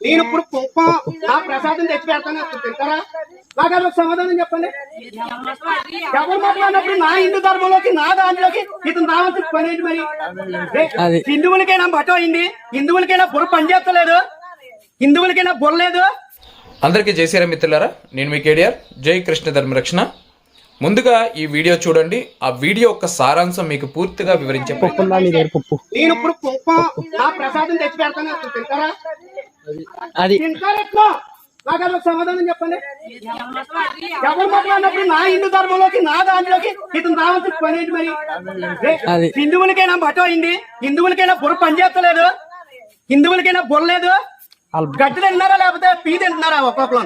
నేను ఇప్పుడు కుంకుమ నా ప్రసాదం తెచ్చి పెడతాను అసలు తింటారా? నాకు సమాధానం చెప్పండి. ఎవరు మాట్లాడినప్పుడు నా హిందూ ధర్మంలోకి నా దానిలోకి ఇతను రావాల్సిన పని ఏంటి మరి? హిందువులకైనా బట్టం అయింది హిందువులకైనా బుర్ర పనిచేస్తలేదు హిందువులకైనా బుర్ర లేదు అందరికీ జై శ్రీరామ్ మిత్రులారా నేను మీ కేడిఆర్. జై కృష్ణ ధర్మరక్షణ ముందుగా ఈ వీడియో చూడండి ఆ వీడియో యొక్క సారాంశం మీకు పూర్తిగా వివరించే నేను ఇప్పుడు నా ప్రసాదం తెచ్చి పెడతాను అసలు తింటారా? అది. సమాధానం చెప్పండి. ఎవరు మాట్లాడినప్పుడు నా హిందూ ధర్మంలోకి నా దానిలోకి ఇతను రావాల్సిన పని ఏంటి మరి. హిందువులకైనా బట్టం అయింది. హిందువులకైనా బుర్ర పనిచేస్తలేదు హిందువులకైనా బుర్ర లేదు. వాళ్ళు గట్టి తింటున్నారా లేకపోతే పీ తింటున్నారా ఒక్కొక్కరు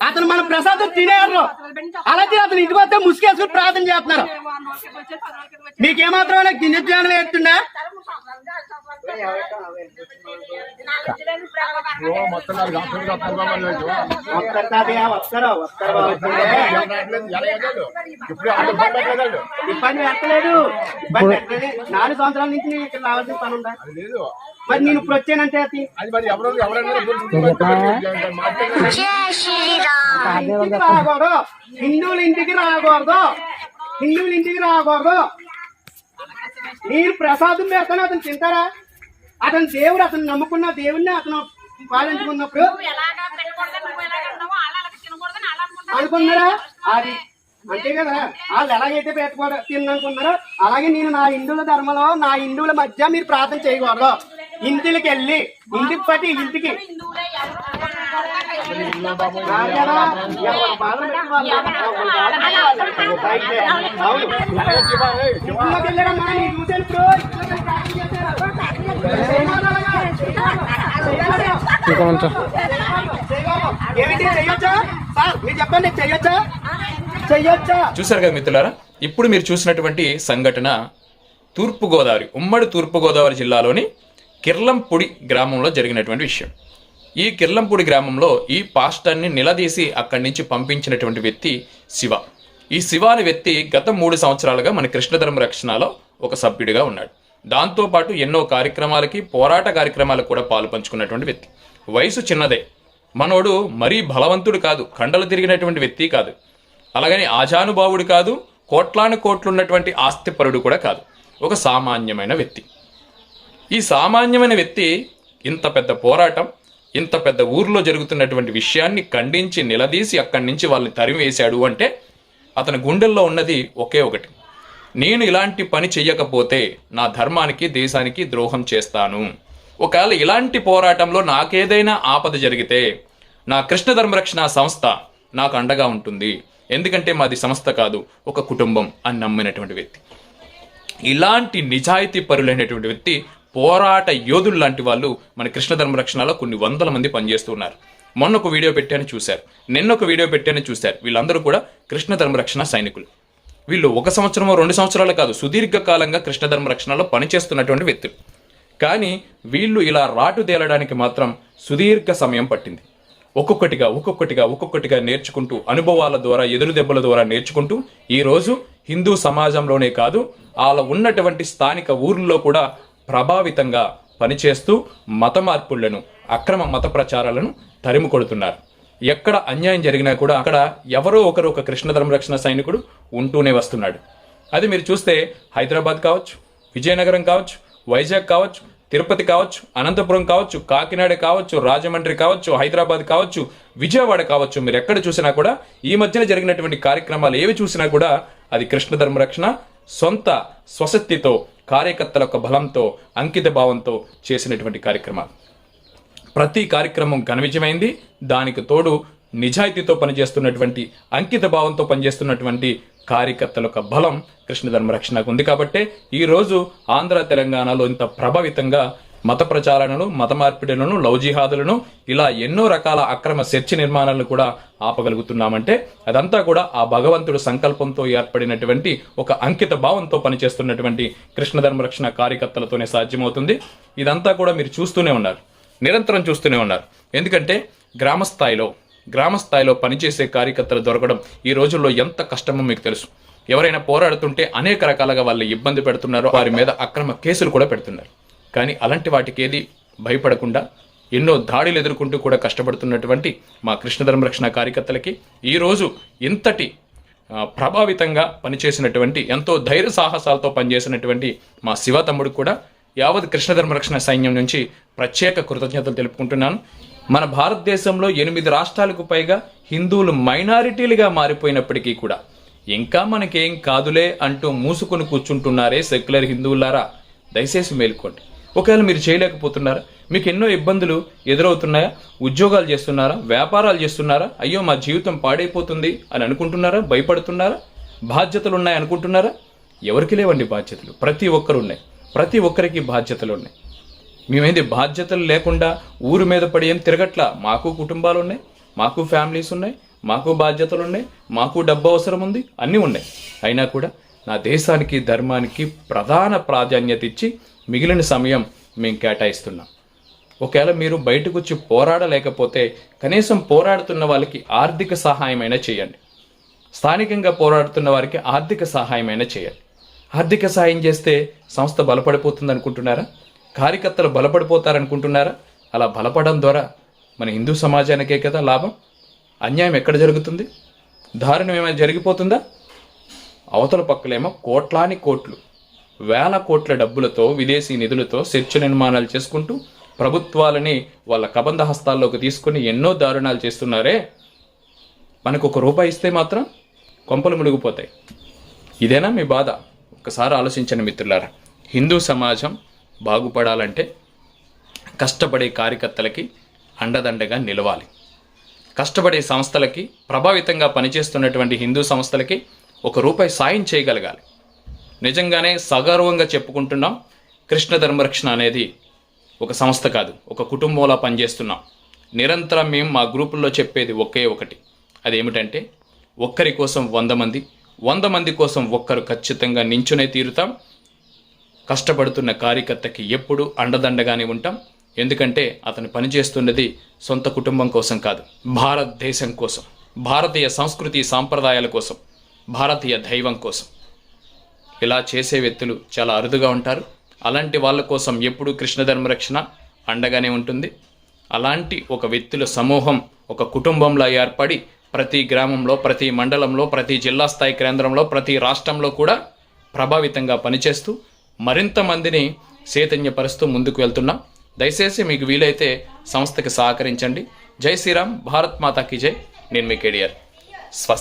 అతను మన ప్రసాదం తినేవారు అలాగే అతను ఇంటికి వస్తే ముసుగేసుకుని ప్రార్థన చేస్తున్నారు. మీకేమాత్రం గిన్నె జ్ఞానం వేస్తుండే వస్తారా వస్తారా వస్తారా ఇబ్బంది పెట్టలేదు నాలుగు సంవత్సరాల నుంచి రావాల్సిన పని ఉందా మరి నేను ఇప్పుడు వచ్చానంటే అది? రాకూడదు. హిందువుల ఇంటికి రాకూడదు. హిందువుల ఇంటికి రాకూడదు. మీరు ప్రసాదం పెడతాను అతను తింటారా? అతను దేవుడు అతను నమ్ముకున్న దేవుడిని అతను పాలించుకున్నప్పుడు. అనుకున్నారా? అది అంతే కదా. వాళ్ళు ఎలాగైతే పెట్టకూడదు తిన్ననుకున్నారో అలాగే నేను నా హిందువుల ధర్మంలో నా హిందువుల మధ్య మీరు ప్రార్థన చేయకూడదు. ఇంటికి వెళ్ళి ఇంటికి పట్టి ఇంటికి హిందువులే ఎవరు కాదు కదా, ఎవరు బాధలు పెట్టుకోవాలి. అయితే, అవును. ఇంట్లోకి వెళ్ళారమ్మా, నేను చూశాను ఇప్పుడు. ఇంట్లోకి వెళ్ళి ప్రార్థన చేశారు. ఇంకా కొంచెం ఏమిటి చెయ్యొచ్చా సార్ మీరు చెప్పండి చెయ్యొచ్చా చెయ్యొచ్చా చూశారు కదా మిత్రులారా ఇప్పుడు మీరు చూసినటువంటి సంఘటన తూర్పుగోదావరి ఉమ్మడి తూర్పుగోదావరి జిల్లాలోని కిర్లంపూడి గ్రామంలో జరిగినటువంటి విషయం. ఈ కిర్లంపూడి గ్రామంలో ఈ పాస్టర్ని నిలదీసి అక్కడి నుంచి పంపించినటువంటి వ్యక్తి శివ. ఈ శివ అనే వ్యక్తి గత మూడు సంవత్సరాలుగా మన కృష్ణధర్మ రక్షణలో ఒక సభ్యుడిగా ఉన్నాడు. దాంతోపాటు ఎన్నో కార్యక్రమాలకి పోరాట కార్యక్రమాలకు కూడా పాలు పంచుకున్నటువంటి వ్యక్తి. వయసు చిన్నదే. మనోడు మరీ బలవంతుడు కాదు కండలు తిరిగినటువంటి వ్యక్తి కాదు. అలాగని ఆజానుభావుడు కాదు కోట్లాను కోట్లున్నటువంటి ఆస్తిపరుడు కూడా కాదు. ఒక సామాన్యమైన వ్యక్తి. ఈ సామాన్యమైన వ్యక్తి ఇంత పెద్ద పోరాటం ఇంత పెద్ద ఊర్లో జరుగుతున్నటువంటి విషయాన్ని ఖండించి నిలదీసి అక్కడి నుంచి వాళ్ళని తరివేశాడు అంటే అతని గుండెల్లో ఉన్నది ఒకే ఒకటి. నేను ఇలాంటి పని చెయ్యకపోతే నా ధర్మానికి దేశానికి ద్రోహం చేస్తాను. ఒకవేళ ఇలాంటి పోరాటంలో నాకేదైనా ఆపద జరిగితే నా కృష్ణ ధర్మరక్షణ సంస్థ నాకు అండగా ఉంటుంది. ఎందుకంటే మాది సంస్థ కాదు ఒక కుటుంబం అని నమ్మినటువంటి వ్యక్తి. ఇలాంటి నిజాయితీ పరులైనటువంటి వ్యక్తి పోరాట యోధులు లాంటి వాళ్ళు మన కృష్ణధర్మ రక్షణలో కొన్ని వందల మంది పనిచేస్తూ ఉన్నారు మొన్న ఒక వీడియో పెట్టాను చూశారు. నిన్న ఒక వీడియో పెట్టాను చూశారు. వీళ్ళందరూ కూడా కృష్ణధర్మ రక్షణ సైనికులు. వీళ్ళు ఒక సంవత్సరమో రెండు సంవత్సరాలు కాదు సుదీర్ఘకాలంగా కృష్ణధర్మ రక్షణలో పనిచేస్తున్నటువంటి వ్యక్తులు. కానీ వీళ్ళు ఇలా రాటు తేలడానికి మాత్రం సుదీర్ఘ సమయం పట్టింది. ఒక్కొక్కటిగా ఒక్కొక్కటిగా ఒక్కొక్కటిగా నేర్చుకుంటూ అనుభవాల ద్వారా ఎదురు దెబ్బల ద్వారా నేర్చుకుంటూ ఈరోజు హిందూ సమాజంలోనే కాదు వాళ్ళ ఉన్నటువంటి స్థానిక ఊర్లలో కూడా ప్రభావితంగా పనిచేస్తూ మత మార్పులను అక్రమ మత ప్రచారాలను తరిమి కొడుతున్నారు ఎక్కడ అన్యాయం జరిగినా కూడా అక్కడ ఎవరో ఒకరు ఒక కృష్ణ ధర్మరక్షణ సైనికుడు ఉంటూనే వస్తున్నాడు. అది మీరు చూస్తే హైదరాబాద్ కావచ్చు విజయనగరం కావచ్చు వైజాగ్ కావచ్చు తిరుపతి కావచ్చు అనంతపురం కావచ్చు కాకినాడ కావచ్చు రాజమండ్రి కావచ్చు హైదరాబాద్ కావచ్చు విజయవాడ కావచ్చు మీరు ఎక్కడ చూసినా కూడా ఈ మధ్యన జరిగినటువంటి కార్యక్రమాలు ఏవి చూసినా కూడా అది కృష్ణ ధర్మరక్షణ సొంత స్వశక్తితో కార్యకర్తల యొక్క బలంతో అంకిత భావంతో చేసినటువంటి కార్యక్రమాలు. ప్రతి కార్యక్రమం ఘన విజయమైంది. దానికి తోడు నిజాయితీతో పనిచేస్తున్నటువంటి అంకిత భావంతో పనిచేస్తున్నటువంటి కార్యకర్తల యొక్క బలం కృష్ణధర్మ రక్షణకు ఉంది కాబట్టే ఈ రోజు ఆంధ్ర తెలంగాణలో ఇంత ప్రభావితంగా మత ప్రచారాలను మత మార్పిడులను లవ్ జిహాదులను ఇలా ఎన్నో రకాల అక్రమ చర్చి నిర్మాణాలను కూడా ఆపగలుగుతున్నామంటే అదంతా కూడా ఆ భగవంతుడు సంకల్పంతో ఏర్పడినటువంటి ఒక అంకిత భావంతో పనిచేస్తున్నటువంటి కృష్ణ రక్షణ కార్యకర్తలతోనే సాధ్యమవుతుంది. ఇదంతా కూడా మీరు చూస్తూనే ఉన్నారు. నిరంతరం చూస్తూనే ఉన్నారు. ఎందుకంటే గ్రామ స్థాయిలో గ్రామ స్థాయిలో పనిచేసే కార్యకర్తలు దొరకడం ఈ రోజుల్లో ఎంత కష్టమో మీకు తెలుసు. ఎవరైనా పోరాడుతుంటే అనేక రకాలుగా వాళ్ళు ఇబ్బంది పెడుతున్నారో. వారి మీద అక్రమ కేసులు కూడా పెడుతున్నారు. కానీ అలాంటి వాటికి ఏది భయపడకుండా ఎన్నో దాడులు ఎదుర్కొంటూ కూడా కష్టపడుతున్నటువంటి మా కృష్ణధర్మ రక్షణ కార్యకర్తలకి ఈరోజు ఇంతటి ప్రభావితంగా పనిచేసినటువంటి ఎంతో ధైర్య సాహసాలతో పనిచేసినటువంటి మా శివ తమ్ముడు కూడా యావత్ కృష్ణధర్మ రక్షణ సైన్యం నుంచి ప్రత్యేక కృతజ్ఞతలు తెలుపుకుంటున్నాను. మన భారతదేశంలో ఎనిమిది రాష్ట్రాలకు పైగా హిందువులు మైనారిటీలుగా మారిపోయినప్పటికీ కూడా ఇంకా మనకేం కాదులే అంటూ మూసుకొని కూర్చుంటున్నారే సెక్యులర్ హిందువులారా? దయచేసి మేల్కోండి. ఒకవేళ మీరు చేయలేకపోతున్నారా? మీకు ఎన్నో ఇబ్బందులు ఎదురవుతున్నాయా? ఉద్యోగాలు చేస్తున్నారా? వ్యాపారాలు చేస్తున్నారా? అయ్యో మా జీవితం పాడైపోతుంది అని అనుకుంటున్నారా? భయపడుతున్నారా? బాధ్యతలు ఉన్నాయి అనుకుంటున్నారా? ఎవరికి లేవండి బాధ్యతలు? ప్రతి ఒక్కరు ఉన్నాయి ప్రతి ఒక్కరికి బాధ్యతలు ఉన్నాయి. మేమేంది బాధ్యతలు లేకుండా ఊరు మీద పడి ఏం తిరగట్లా? మాకు కుటుంబాలు ఉన్నాయి మాకు ఫ్యామిలీస్ ఉన్నాయి మాకు బాధ్యతలు ఉన్నాయి మాకు డబ్బు అవసరం ఉంది అన్నీ ఉన్నాయి. అయినా కూడా నా దేశానికి ధర్మానికి ప్రధాన ప్రాధాన్యత ఇచ్చి మిగిలిన సమయం మేము కేటాయిస్తున్నాం. ఒకవేళ మీరు బయటకు వచ్చి పోరాడలేకపోతే కనీసం పోరాడుతున్న వాళ్ళకి ఆర్థిక సహాయమైనా చేయండి. స్థానికంగా పోరాడుతున్న వారికి ఆర్థిక సహాయమైనా చేయాలి ఆర్థిక సహాయం చేస్తే సంస్థ బలపడిపోతుంది అనుకుంటున్నారా కార్యకర్తలు బలపడిపోతారనుకుంటున్నారా? అలా బలపడడం ద్వారా మన హిందూ సమాజానికే కదా లాభం? అన్యాయం ఎక్కడ జరుగుతుంది? దారుణం ఏమైనా జరిగిపోతుందా? అవతల పక్కలేమో కోట్లాని కోట్లు వేల కోట్ల డబ్బులతో విదేశీ నిధులతో చర్చ నిర్మాణాలు చేసుకుంటూ ప్రభుత్వాలని వాళ్ళ కబంధ హస్తాల్లోకి తీసుకుని ఎన్నో దారుణాలు చేస్తున్నారే? మనకు ఒక రూపాయి ఇస్తే మాత్రం కొంపలు మునిగిపోతాయి. ఇదేనా మీ బాధ? ఒకసారి ఆలోచించండి మిత్రులారా. హిందూ సమాజం బాగుపడాలంటే కష్టపడే కార్యకర్తలకి అండదండగా నిలవాలి. కష్టపడే సంస్థలకి ప్రభావితంగా పనిచేస్తున్నటువంటి హిందూ సంస్థలకి ఒక రూపాయి సాయం చేయగలగాలి. నిజంగానే సగర్వంగా చెప్పుకుంటున్నాం కృష్ణ ధర్మరక్షణ అనేది ఒక సంస్థ కాదు ఒక కుటుంబంలా పనిచేస్తున్నాం. నిరంతరం మేము మా గ్రూపుల్లో చెప్పేది ఒకే ఒకటి. అదేమిటంటే ఒక్కరి కోసం వంద మంది వంద మంది కోసం ఒక్కరు ఖచ్చితంగా నించునే తీరుతాం. కష్టపడుతున్న కార్యకర్తకి ఎప్పుడు అండదండగానే ఉంటాం. ఎందుకంటే అతను పనిచేస్తున్నది సొంత కుటుంబం కోసం కాదు భారతదేశం కోసం భారతీయ సంస్కృతి సాంప్రదాయాల కోసం భారతీయ దైవం కోసం. ఇలా చేసే వ్యక్తులు చాలా అరుదుగా ఉంటారు. అలాంటి వాళ్ళ కోసం ఎప్పుడూ కృష్ణ ధర్మరక్షణ అండగానే ఉంటుంది. అలాంటి ఒక వ్యక్తుల సమూహం ఒక కుటుంబంలో ఏర్పడి ప్రతి గ్రామంలో ప్రతి మండలంలో ప్రతి జిల్లా స్థాయి కేంద్రంలో ప్రతి రాష్ట్రంలో కూడా ప్రభావితంగా పనిచేస్తూ మరింత మందిని చైతన్యపరుస్తూ ముందుకు వెళ్తున్నాం. దయచేసి మీకు వీలైతే సంస్థకి సహకరించండి. జై శ్రీరామ్ భారత్ మాతాకి జై. నేను మీ కేడియర్ స్వస్తి